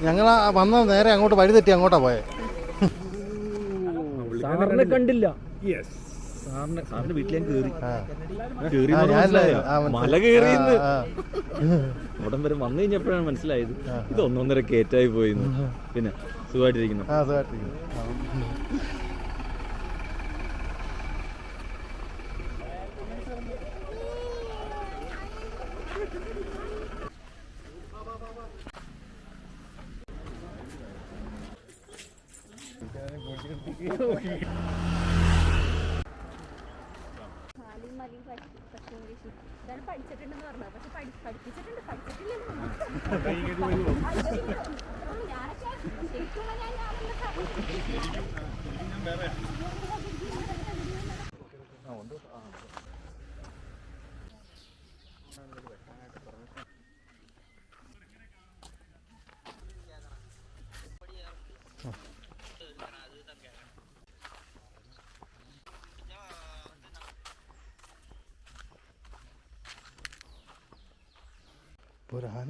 ഞങ്ങൾ വന്ന നേരെ അങ്ങോട്ട് വഴി തെറ്റി അങ്ങോട്ടാ പോയെ. സാറിനെ കണ്ടില്ല. യെസ് സാറിന് സാറിന്റെ വീട്ടിലേക്ക്. മല. അവിടം വരെ വന്നു കഴിഞ്ഞപ്പോഴാണ് മനസ്സിലായത്. ഇത് ഒന്നൊന്നര കേറ്റായി പോയിന്ന്. പിന്നെ സുഖമായിട്ടിരിക്കുന്നു ആ സുഖമായിട്ടിരിക്കുന്നു ആ. കാലും മലയും പഠി- പക്ഷേ ഇംഗ്ലീഷ് ഇതാണ് പഠിച്ചിട്ടുണ്ടെന്ന് പറഞ്ഞത് പക്ഷെ പഠി- പഠിപ്പിച്ചിട്ടുണ്ട് പഠിച്ചിട്ടില്ലെന്ന്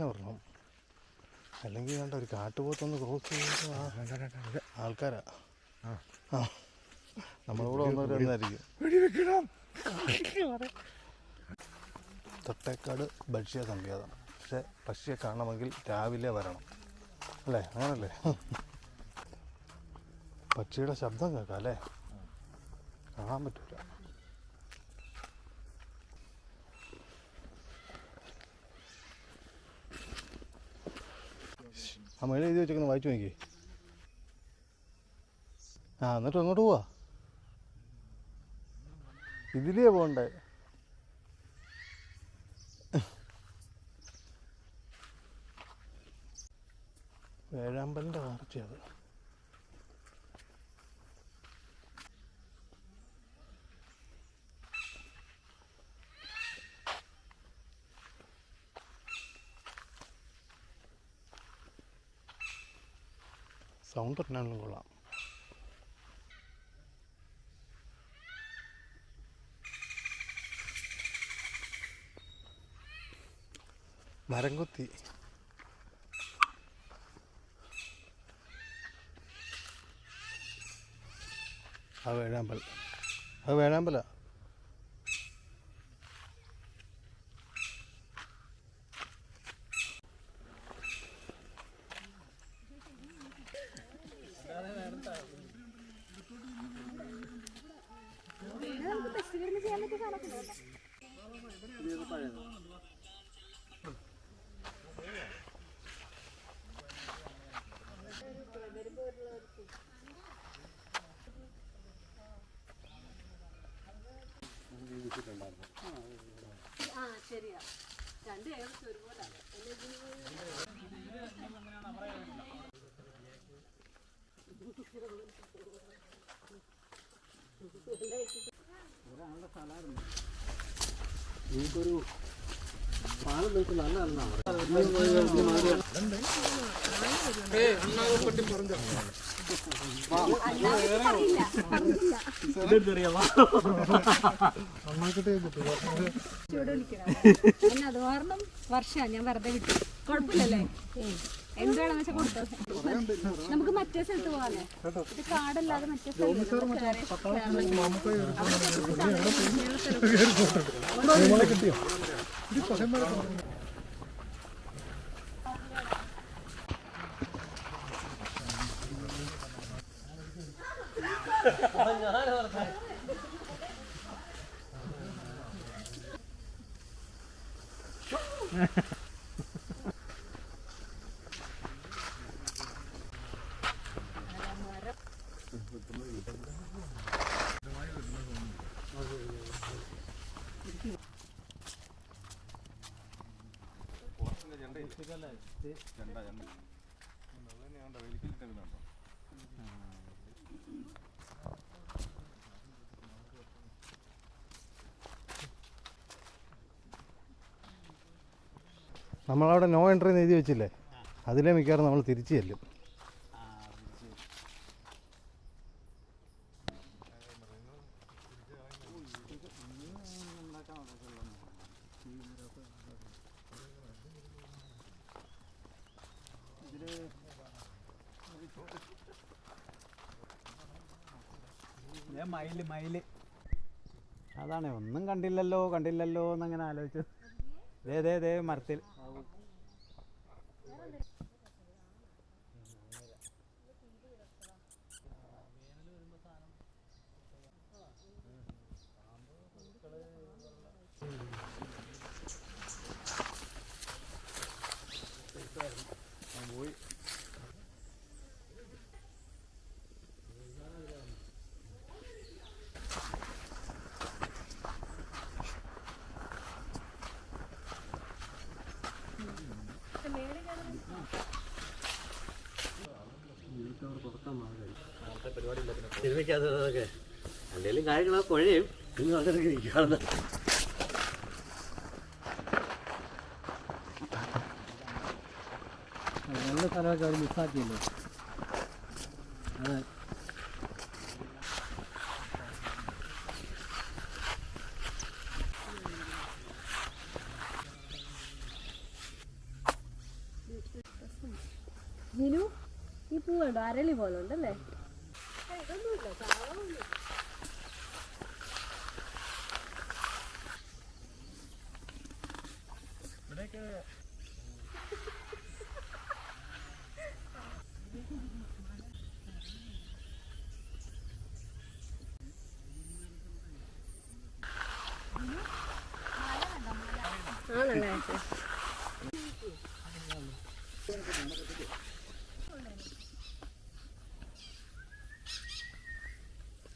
ആന വരണം അല്ലെങ്കിൽ വേണ്ട ഒരു കാട്ടുപോത്തൊന്ന് ക്രോസ് ചെയ്ത് ആൾക്കാരാ. ആ. വന്നവരെന്നായിരിക്കും തൊട്ടേക്കാട് ഭക്ഷ്യ സംഗീതം. പക്ഷെ പക്ഷിയെ കാണണമെങ്കിൽ രാവിലെ വരണം. അല്ലേ? അങ്ങനല്ലേ? പക്ഷിയുടെ ശബ്ദം കേൾക്കാം അല്ലേ? കാണാൻ പറ്റൂല. ആ മേലെ എഴുതി വെച്ചേക്കുന്ന വായിച്ചു നോക്കി ആ എന്നിട്ട് അങ്ങോട്ട് പോവാ. ഇതിലേ പോണ്ടേ. വേഴാമ്പലിന്റെ വാർച്ചയത് സൗണ്ട് ഇട്ടാണെങ്കിലും കൊള്ളാം. മരം കൊത്തി അത് വേഴാമ്പൽ. അത് വേഴാമ്പല? എന്നെ അത് കാരണം വർഷ ഞാൻ വെറുതെ വിട്ടു കുഴപ്പമില്ലല്ലേ എന്താണെന്ന് വെച്ചാൽ കൊടുത്തോ? നമുക്ക് മറ്റേ സ്ഥലത്ത് പോകാല്ലേ? ഇത് കാടല്ലാതെ മറ്റേ സ്ഥലത്ത് ha. കേറി- നമ്മളവിടെ നോ എൻട്രി എഴുതി വെച്ചില്ലേ? അതിലേ മിക്കവാറും നമ്മൾ തിരിച്ചു ചെല്ലും. മയിൽ മയിൽ. അതാണ് ഒന്നും കണ്ടില്ലല്ലോ കണ്ടില്ലല്ലോ എന്നങ്ങനെ ആലോചിച്ചു. ദേ ദേ ദേ മരത്തിൽ. സിനിമയ്ക്കകത്തൊക്കെ എന്തെങ്കിലും കാര്യങ്ങളൊക്കെ കുഴയും നിങ്ങൾ അങ്ങനെ ഇരിക്കുകയാണെന്ന് നല്ല സ്ഥലമൊക്കെ അവർ മിസ്സാക്കിയല്ലോ അതെ. ജിനു ഈ പൂ കണ്ടോ? അരളി പോലെ ഉണ്ടല്ലേ? Make it.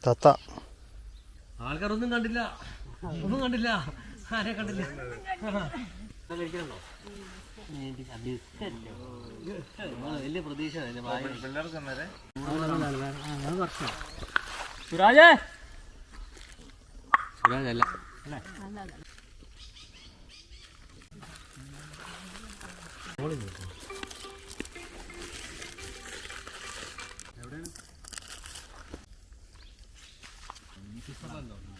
തത്ത ആൾക്കാരൊന്നും കണ്ടില്ല. ഒന്നും കണ്ടില്ല. ആരെ കണ്ടില്ല? വലിയ പ്രതീക്ഷ സുരാജേ 何だろう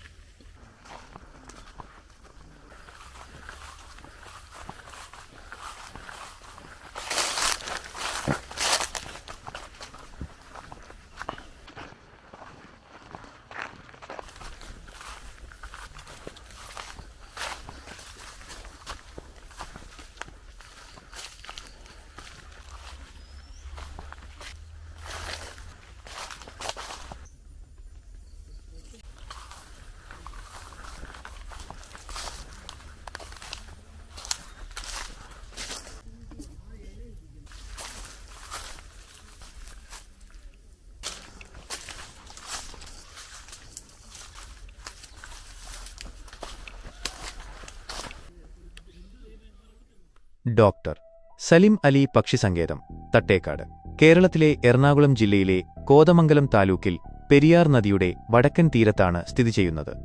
ഡോക്ടർ സലിം അലി പക്ഷിസങ്കേതം തട്ടേക്കാട് കേരളത്തിലെ എറണാകുളം ജില്ലയിലെ കോതമംഗലം താലൂക്കിൽ പെരിയാർ നദിയുടെ വടക്കൻ തീരത്താണ് സ്ഥിതി ചെയ്യുന്നത്.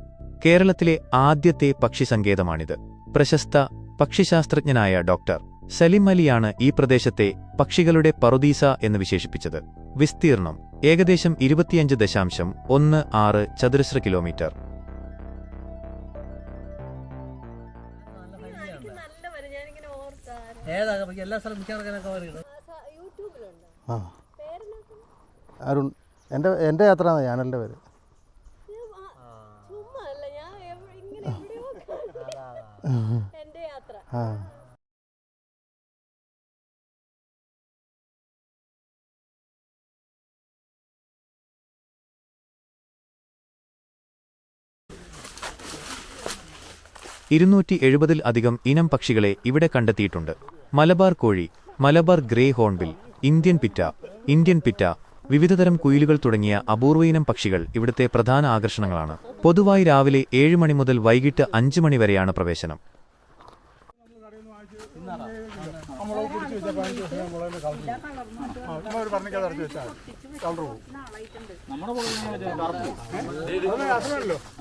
കേരളത്തിലെ ആദ്യത്തെ പക്ഷിസങ്കേതമാണിത്. പ്രശസ്ത പക്ഷിശാസ്ത്രജ്ഞനായ ഡോക്ടർ സലിം അലിയാണ് ഈ പ്രദേശത്തെ പക്ഷികളുടെ പറുദീസ എന്ന് വിശേഷിപ്പിച്ചത്. വിസ്തീർണം ഏകദേശം ഇരുപത്തിയഞ്ച് ദശാംശം ഒന്ന് ആറ് ചതുരശ്ര കിലോമീറ്റർ. ഏതാ? എല്ലാ സ്ഥലം പറയുന്നത് ആ. അരുൺ എന്റെ എന്റെ യാത്ര ചാനലിന്റെ പേര്. ആ. ഇരുന്നൂറ്റി എഴുപതിൽ അധികം ഇനം പക്ഷികളെ ഇവിടെ കണ്ടെത്തിയിട്ടുണ്ട്. മലബാർ കോഴി Malabar grey hornbill Indian pitta Indian pitta വിവിധതരം കുയിലുകൾ തുടങ്ങിയ അപൂർവയിനം പക്ഷികൾ ഇവിടുത്തെ പ്രധാന ആകർഷണങ്ങളാണ്. പൊതുവായി രാവിലെ ഏഴ് മണി മുതൽ വൈകിട്ട് അഞ്ച് മണി വരെയാണ് പ്രവേശനം.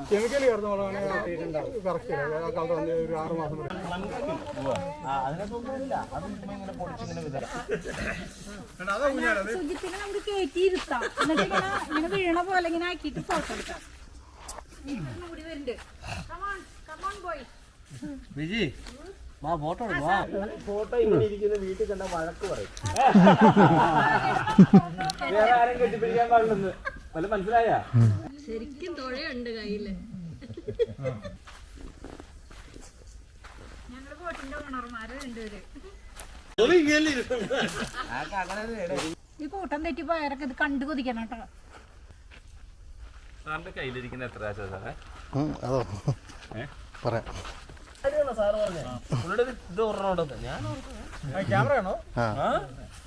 കെമിക്കൽ ചേർത്ത് മുളകാണെങ്കിൽ കറക്റ്റ് കളർ വന്ന് ഒരു ആറ് മാസം വരെ നമുക്ക് കയറ്റിയിരുത്താം എന്നിട്ട് ഇങ്ങനെ ഇങ്ങനെ വീണ പോലെ ഇങ്ങനെ ആക്കിയിട്ട് ഫോട്ടോ എടുക്കാം. വിജി വാ ഫോട്ടോ വാ. ഫോട്ടോ ഇങ്ങനെ ഇരിക്കുന്ന വീട്ടിൽ കണ്ട വഴക്ക് പറയും. വേറെ ആരും കെട്ടിപ്പിടിക്കാൻ പാടില്ലെന്ന്. വല്ല മനസ്സിലായ? ശരിക്കും തുഴയുണ്ട് കയ്യിൽ. ഞങ്ങൾ ബോട്ടിന്റെ ഓണർമാര് രണ്ടുപേര്. ഈ കൂട്ടം തെറ്റി പോയവരൊക്കെ ഇത് കണ്ടു കൊതിക്കണം കേട്ടോ. സാറിന്റെ കയ്യിലിരിക്കുന്ന എത്ര ആച്ചാ സാറേ അതോ. പറയാം.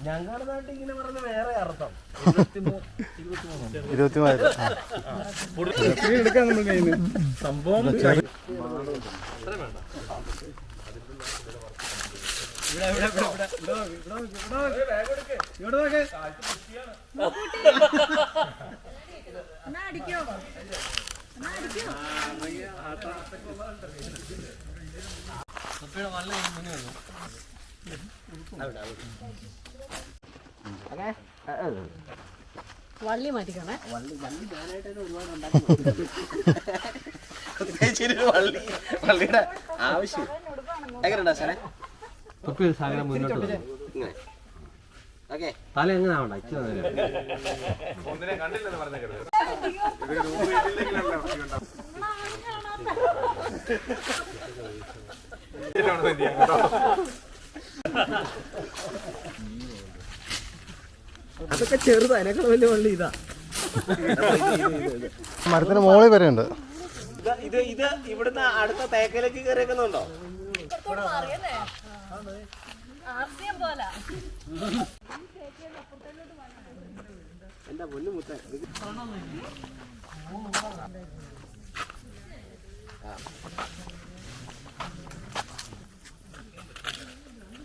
ഞാൻ കാണുന്നതായിട്ട് ഇങ്ങനെ പറഞ്ഞ വേറെ അർത്ഥം ഇരുപത്തിമൂവായിരം ആ. സംഭവം അടിക്കോ അടിക്കോ വള്ളി മാറ്റിക്കണേ. വള്ളി വള്ളിയുടെ ആവശ്യം. എങ്ങനെയുണ്ടാ സാറേ തൊപ്പി ഒരു സാധനം മുന്നോട്ട് ഇങ്ങനെ. ഓക്കെ. തല എങ്ങനെ ആവണ്ട? ഇച്ചിരി അതൊക്കെ ചെറുതാ അതിനേക്കാൾ വലിയ വള്ളി ഇതാ. മരത്തിന് മോളി വരെ ഉണ്ട്. ഇത് ഇത് ഇവിടുന്ന് അടുത്ത തേക്കലേക്ക് കയറിയേക്കുന്നുണ്ടോ പോലെ. എന്റെ പൊന്നു മുത്ത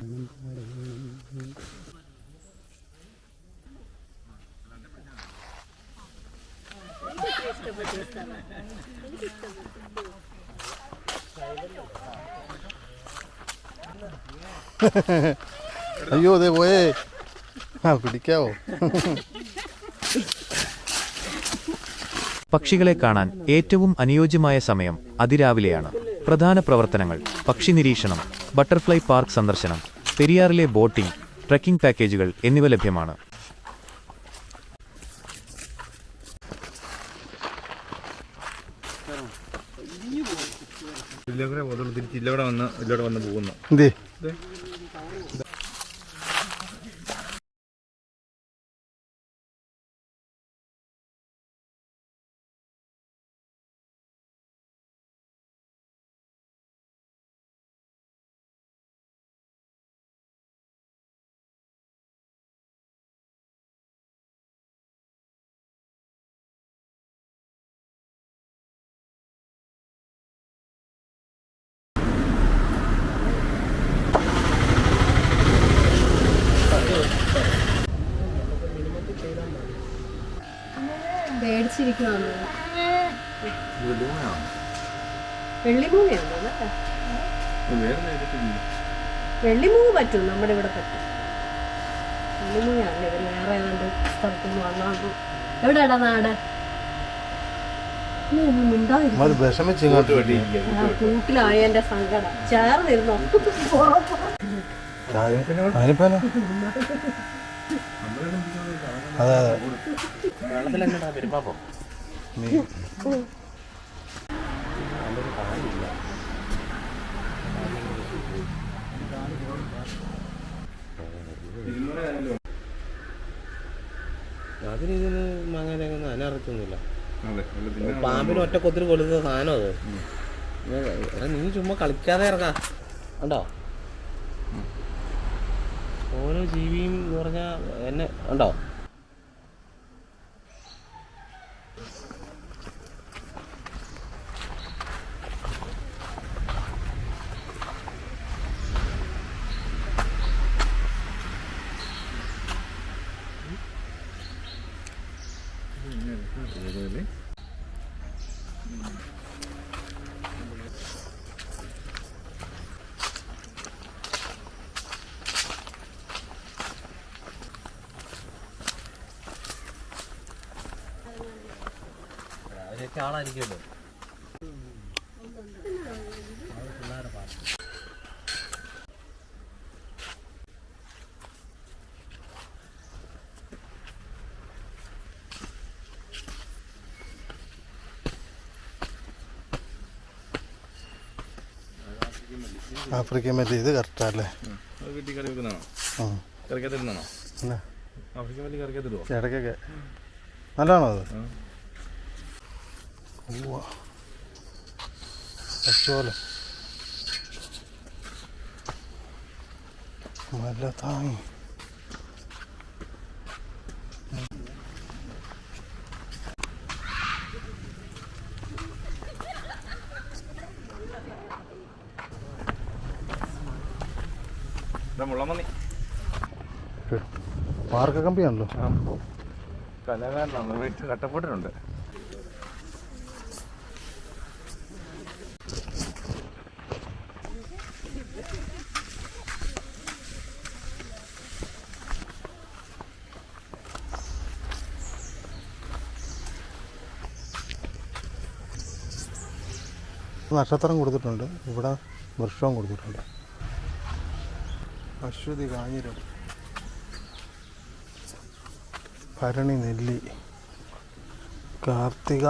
അയ്യോ അതെ പോയേ. ആ പിടിക്കാവോ പക്ഷികളെ കാണാൻ ഏറ്റവും അനുയോജ്യമായ സമയം അതിരാവിലെയാണ്. പ്രധാന പ്രവർത്തനങ്ങൾ പക്ഷി നിരീക്ഷണം ബട്ടർഫ്ലൈ പാർക്ക് സന്ദർശനം. പെരിയാറിലെ ബോട്ടിംഗ് ട്രക്കിംഗ് പാക്കേജുകൾ എന്നിവ ലഭ്യമാണ്. വന്ന് പോകുന്നു എന്തേ പേടിച്ചിരിക്കുവാന്ന് വെള്ളിമൂങ്ങ പറ്റും നമ്മുടെ ഇവിടെ പറ്റും. വെള്ളിമൂങ്ങയാണ് ഇവർ വേറെ ഏതാണ്ട് സ്ഥലത്ത് നിന്ന് എവിടെയാടാ നാട്? നീ സങ്കടം. മിണ്ടാതിരിക്ക്. അതെ അതെ. നീ അതിന് ഇതിന് മാങ്ങാനൊന്നും അനർക്കൊന്നുമില്ല പാമ്പിന് ഒറ്റ കൊത്തിരി കൊല്ലുന്ന സാധനം അത്. എടാ നീ ചുമ്മാ കളിക്കാതെ ഇറങ്ങാ. ഉണ്ടോ ഓരോ ജീവിയും എന്ന് പറഞ്ഞാൽ എന്നെ ഉണ്ടോ ആളായിരിക്കുമല്ലോ. പിള്ളേരെ പാട്ട് ആഫ്രിക്കൻ മല്ലി ഇത് കറക്റ്റല്ലേ ഇടയ്ക്കൊക്കെ. നല്ലതാണോ അത്? ആ. ഉവ്വ. പച്ചോല നല്ല താങ്ങി മുള്ളമന്നി പാർക്ക കമ്പിയാണല്ലോ കലാകാരനാണ് വീട്ടിൽ കട്ടപ്പെട്ടിട്ടുണ്ട് നക്ഷത്രം കൊടുത്തിട്ടുണ്ട്. ഇവിടെ വൃക്ഷവും കൊടുത്തിട്ടുണ്ട്. അശ്വതി കാഞ്ഞിരം ഭരണി നെല്ലി. കാർത്തിക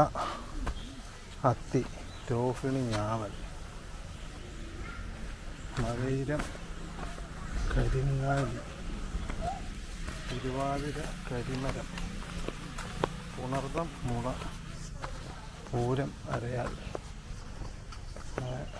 അത്തി. രോഹിണി ഞാവൽ. മകൈരം കരിങ്ങാലി തിരുവാതിര കരിമരം. പുണർദം മുള. പൂരം അരയാൽ.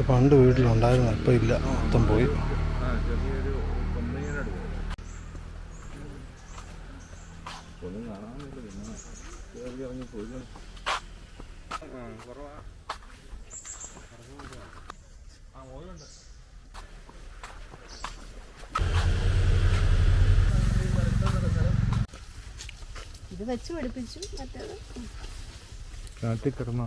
ഇത് പണ്ട് വീട്ടിലുണ്ടായിരുന്നു ഇപ്പം ഇല്ല. മൊത്തം പോയി. ഇത് വെച്ച് പഠിപ്പിച്ചു മറ്റേത് കാട്ടിൽ കിടന്ന?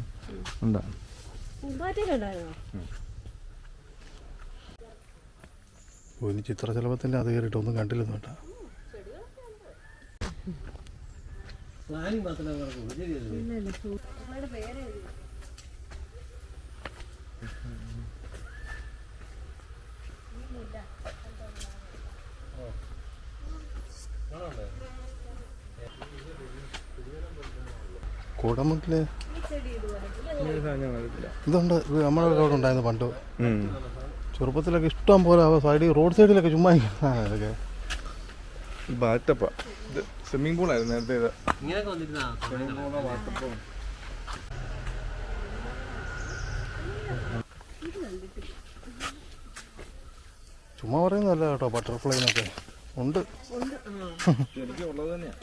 ഇനി ചിത്രശലഭത്തിന്റെ അത് കയറിയിട്ട് ഒന്നും കണ്ടില്ലെന്ന് കേട്ടാ. ഇതുണ്ട്. ഇത് നമ്മുടെ അവിടെ ഉണ്ടായിരുന്നു പണ്ട്. ചെറുപ്പത്തിലൊക്കെ ഇഷ്ടം പോലെ സൈഡിൽ റോഡ് സൈഡിലൊക്കെ ചുമ്മാ ഇതൊക്കെ ബാറ്റപ്പ. ഇത് സ്വിമ്മിംഗ് പൂൾ ആയിരുന്നു നേരത്തെ ഇത്. ചുമ്മാ പറയുന്നതല്ല കേട്ടോ ബട്ടർഫ്ലൈനൊക്കെ ഉണ്ട്. ശരിക്കും ഉള്ളത് തന്നെയാ.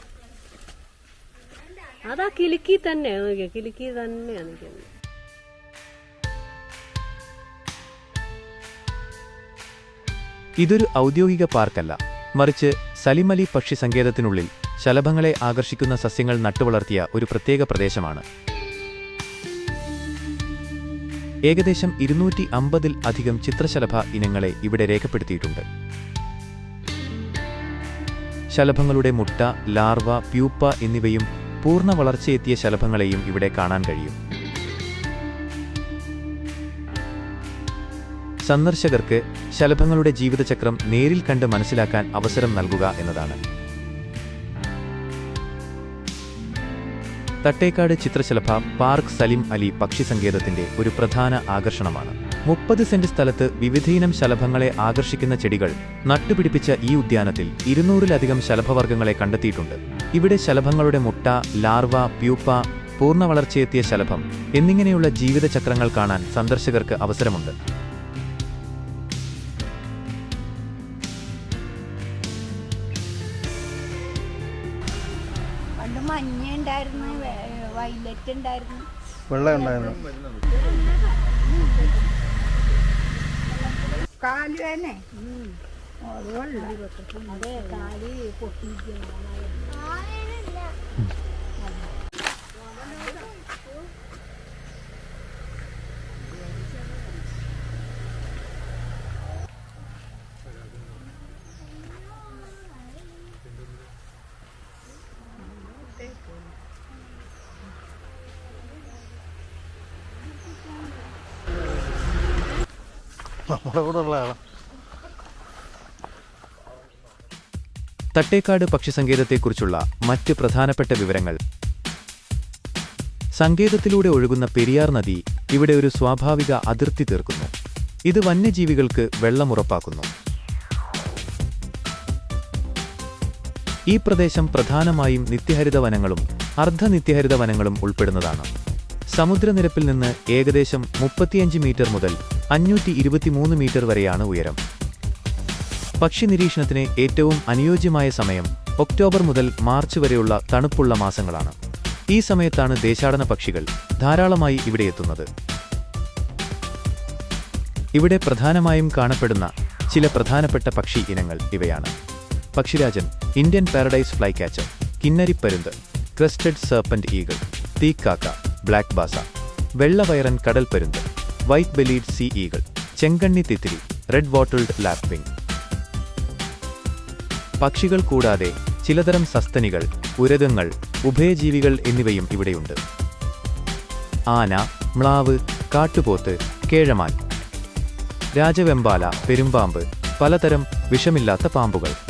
അതാ കിലുക്കി തന്നെ നോക്കിയാ? കിലുക്കി തന്നെയാണ് നിൽക്കുന്നത് ഇതൊരു ഔദ്യോഗിക പാർക്കല്ല. മറിച്ച് സലിമലി പക്ഷി സങ്കേതത്തിനുള്ളിൽ ശലഭങ്ങളെ ആകർഷിക്കുന്ന സസ്യങ്ങൾ നട്ടുവളർത്തിയ ഒരു പ്രത്യേക പ്രദേശമാണ്. ഏകദേശം ഇരുന്നൂറ്റി അമ്പതിൽ അധികം ചിത്രശലഭ ഇനങ്ങളെ ഇവിടെ രേഖപ്പെടുത്തിയിട്ടുണ്ട്. ശലഭങ്ങളുടെ മുട്ട ലാർവ പ്യൂപ്പ എന്നിവയും പൂർണ വളർച്ചയെത്തിയ ശലഭങ്ങളെയും ഇവിടെ കാണാൻ കഴിയും. സന്ദർശകർക്ക് ശലഭങ്ങളുടെ ജീവിതചക്രം നേരിൽ കണ്ട് മനസ്സിലാക്കാൻ അവസരം നൽകുക എന്നതാണ്. തട്ടേക്കാട് ചിത്രശലഭ പാർക്ക് സലിം അലി പക്ഷി സങ്കേതത്തിന്റെ ഒരു പ്രധാന ആകർഷണമാണ്. മുപ്പത് സെന്റ് സ്ഥലത്ത് വിവിധയിനം ശലഭങ്ങളെ ആകർഷിക്കുന്ന ചെടികൾ നട്ടുപിടിപ്പിച്ച ഈ ഉദ്യാനത്തിൽ ഇരുന്നൂറിലധികം ശലഭവർഗങ്ങളെ കണ്ടെത്തിയിട്ടുണ്ട്. ഇവിടെ ശലഭങ്ങളുടെ മുട്ട ലാർവ പ്യൂപ്പ പൂർണ വളർച്ചയെത്തിയ ശലഭം എന്നിങ്ങനെയുള്ള ജീവിതചക്രങ്ങൾ കാണാൻ സന്ദർശകർക്ക് അവസരമുണ്ട്. പണ്ട് മഞ്ഞ ഉണ്ടായിരുന്നു വൈലറ്റ് ഉണ്ടായിരുന്നു. വെള്ള ഉണ്ടായിരുന്നു കാലുവേനെ അതുകൊള്ള. അതെ. കാലി പൊട്ടിയിരിക്കുന്നു നമ്മുടെ കൂടെ ഉള്ളതാണ് തട്ടേക്കാട് പക്ഷിസങ്കേതത്തെക്കുറിച്ചുള്ള മറ്റ് പ്രധാനപ്പെട്ട വിവരങ്ങൾ. സങ്കേതത്തിലൂടെ ഒഴുകുന്ന പെരിയാർ നദി ഇവിടെ ഒരു സ്വാഭാവിക അതിർത്തി തീർക്കുന്നു. ഇത് വന്യജീവികൾക്ക് വെള്ളമുറപ്പാക്കുന്നു ഈ പ്രദേശം പ്രധാനമായും നിത്യഹരിത വനങ്ങളും അർദ്ധനിത്യഹരിത വനങ്ങളും ഉൾപ്പെടുന്നതാണ്. സമുദ്രനിരപ്പിൽ നിന്ന് ഏകദേശം മുപ്പത്തിയഞ്ച് മീറ്റർ മുതൽ അഞ്ഞൂറ്റി ഇരുപത്തിമൂന്ന് മീറ്റർ വരെയാണ് ഉയരം. പക്ഷി നിരീക്ഷണത്തിന് ഏറ്റവും അനുയോജ്യമായ സമയം ഒക്ടോബർ മുതൽ മാർച്ച് വരെയുള്ള തണുപ്പുള്ള മാസങ്ങളാണ്. ഈ സമയത്താണ് ദേശാടന പക്ഷികൾ ധാരാളമായി ഇവിടെ എത്തുന്നത്. ഇവിടെ പ്രധാനമായും കാണപ്പെടുന്ന ചില പ്രധാനപ്പെട്ട പക്ഷി ഇനങ്ങൾ ഇവയാണ്. പക്ഷിരാജൻ ഇന്ത്യൻ പാരഡൈസ് ഫ്ലൈ കാച്ചർ കിന്നരിപ്പരുന്ത് ക്രസ്റ്റഡ് സർപ്പന്റ് ഈഗിൾ തീക്കാക്ക ബ്ലാക്ക് ബാസ വെള്ളവയറൻ കടൽപ്പരുന്ത് വൈറ്റ് ബെലീഡ് സീ ഈകൾ ചെങ്കണ്ണി തിത്തിരി റെഡ് വാട്ടിൽഡ് ലാപ്പിംഗ് പക്ഷികൾ കൂടാതെ ചിലതരം സസ്തനികൾ ഉരകങ്ങൾ ഉഭയജീവികൾ എന്നിവയും ഇവിടെയുണ്ട്. ആന മ്ലാവ് കാട്ടുപോത്ത് കേഴമാൻ. രാജവെമ്പാല പെരുമ്പാമ്പ് പലതരം വിഷമില്ലാത്ത പാമ്പുകൾ.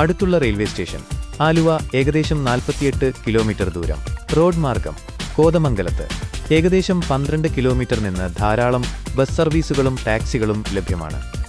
അടുത്തുള്ള റെയിൽവേ സ്റ്റേഷൻ ആലുവ ഏകദേശം നാൽപ്പത്തിയെട്ട് കിലോമീറ്റർ ദൂരം. റോഡ് മാർഗം കോതമംഗലത്ത്. ഏകദേശം പന്ത്രണ്ട് കിലോമീറ്റർ നിന്ന് ധാരാളം ബസ് സർവീസുകളും ടാക്സികളും ലഭ്യമാണ്.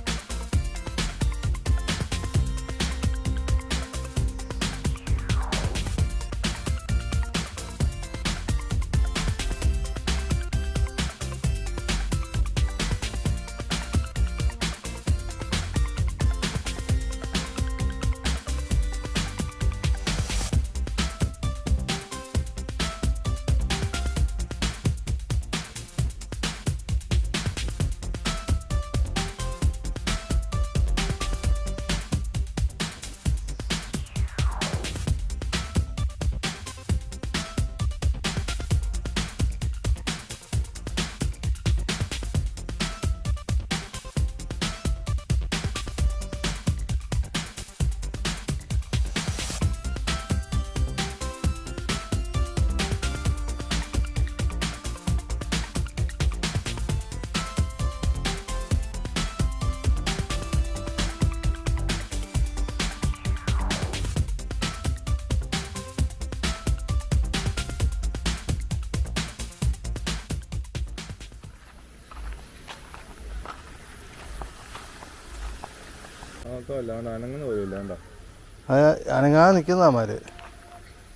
അത് അനങ്ങാതെ നിൽക്കുന്നമാര്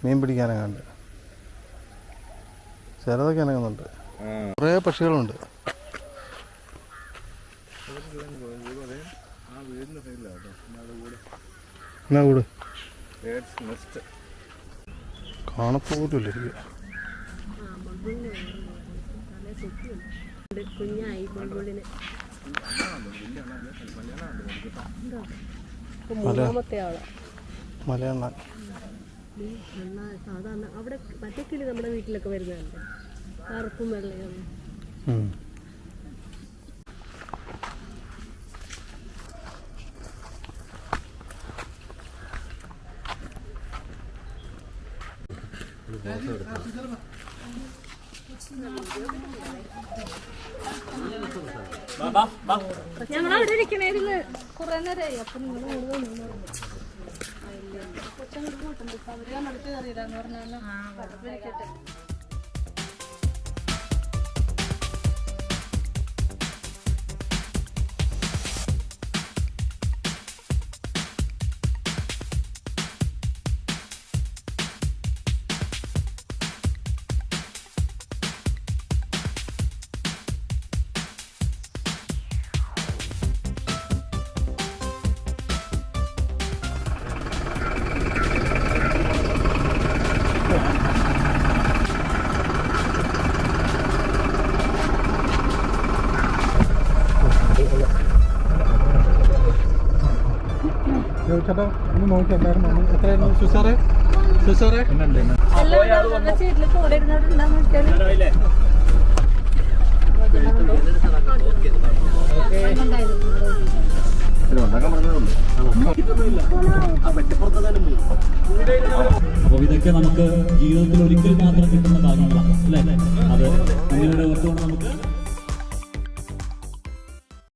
മീൻ പിടിക്കാനങ്ങാണ്ട് ചിലതൊക്കെ അനങ്ങുന്നുണ്ട്. കുറേ പക്ഷികളുണ്ട്. എന്നാ കൂട്? എനിക്ക് കുഞ്ഞായി മൂന്നാമത്തെ ആൾ മലയണ്ണ സാധാരണ അവിടെ മറ്റേ കിളി നമ്മുടെ വീട്ടിലൊക്കെ വരുന്നതല്ലേ? കറുപ്പും വെള്ളയും. ഉം. ഞങ്ങൾ അവിടെ ഇരിക്കണേരിൽ കുറെ നേരമായി അപ്പൊ നിങ്ങൾ കൊച്ചങ്ങോട്ട് പോട്ടുണ്ട് അവർ അടുത്ത് കയറിയിടാന്ന് പറഞ്ഞാൽ ചേട്ടാ നോക്കിയായിരുന്നു എത്രയായിരുന്നു സുസാറേ? സുസാറേ? അപ്പോൾ ഇതൊക്കെ നമുക്ക് ജീവിതത്തിൽ ഒരിക്കൽ മാത്രം കിട്ടുന്ന ഭാഗങ്ങളാണ് അല്ലേ? അത് കുഞ്ഞിലൂടെ ഓർത്തുകൊണ്ട് നമുക്ക്